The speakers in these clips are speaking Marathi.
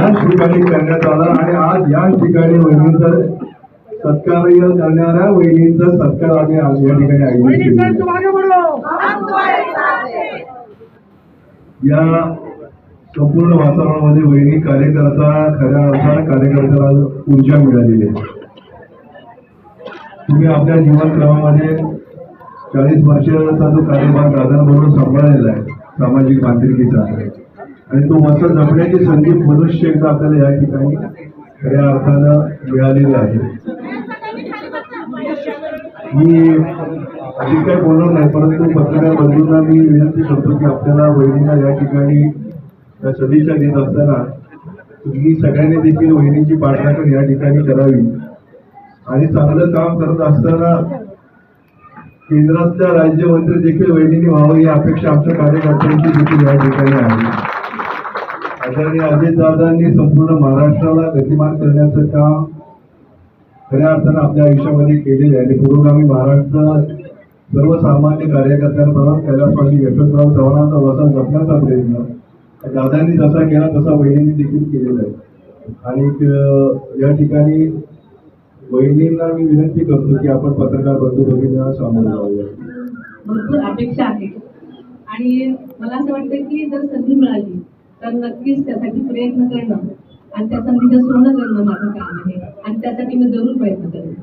याच ठिकाणी करण्यात आला आणि आज याच ठिकाणी वहिनींचा सत्कार करणाऱ्या वहिनींचा सत्कार आम्ही आज या ठिकाणी आयोजित. या संपूर्ण वातावरणामध्ये वहिनी कार्यकर्ता खऱ्या अर्थानं कार्यकर्त्याला ऊर्जा मिळालेली आहे. तुम्ही आपल्या जीवनक्रमामध्ये चाळीस वर्षाचा जो कार्यभार दादांबरोबर सांभाळलेला आहे सामाजिक बांधिलकीचा आणि तो मस्त जपण्याची संधी मनुष्य एकदा आपल्याला या ठिकाणी खऱ्या अर्थानं मिळालेली आहे. मी अधिक काही बोलणार नाही परंतु पत्रकार बंधूंना मी विनंती करतो की आपल्याला वहिनीला या ठिकाणी या सदिच्छा देत असताना तुम्ही सगळ्यांनी देखील वहिनीची पाठराखण या ठिकाणी करावी. आणि चांगलं काम करत असताना केंद्रातल्या राज्यमंत्री देखील वहिनी व्हावं ही अपेक्षा आमच्या कार्यकर्त्यांची देखील या ठिकाणी आहे. आदरणीय अजितदादांनी संपूर्ण महाराष्ट्राला गतिमान करण्याचं काम खऱ्या अर्थानं आपल्या आयुष्यामध्ये केलेलं आहे. आणि पुरोगामी महाराष्ट्र सर्वसामान्य कार्यकर्त्यांप्रमाणे कैलासवासी यशवंतराव चव्हाणांचा वसा जपण्याचा प्रयत्न. दादांनी जसा केला तसा वहिनींनी देखील केलेला आहे. आणि या ठिकाणी वहिनींना मी विनंती करतो की आपण पत्रकार बंधू भगिनींना सामोरं जाऊया. भरपूर अपेक्षा आहे आणि मला असं वाटतं की जर संधी मिळाली तर नक्कीच त्यासाठी प्रयत्न करणं आणि त्या संधीचं सोनं करणं माझं काम आहे. आणि त्यासाठी मी जरूर प्रयत्न करेन.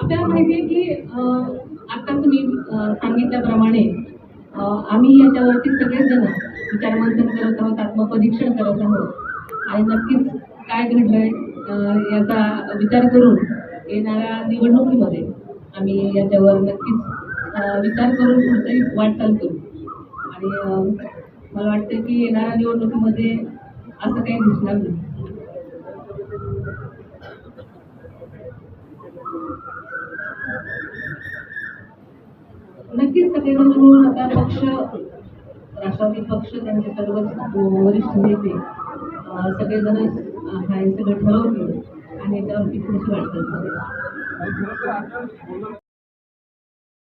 आपल्याला माहिती आहे की अं, आत्ताच मी सांगितल्याप्रमाणे आम्ही याच्यावरती सगळेजण विचारमंथन करत आहोत आत्मपरीक्षण करत आहोत. आणि नक्कीच काय घडलंय अं, याचा विचार करून येणाऱ्या निवडणुकीमध्ये आम्ही याच्यावर नक्कीच विचार करून पुढची वाटचाल करू. आणि मला वाटतं की येणाऱ्या निवडणुकीमध्ये असं काही दिसणार नाही. नक्कीच सगळेजण मिळून आता पक्ष राष्ट्रवादी पक्ष त्यांचे सर्वच वरिष्ठ नेते सगळेजण अं, हा सगळं ठरवतील आणि याच्यावरती पुढची वाटचाल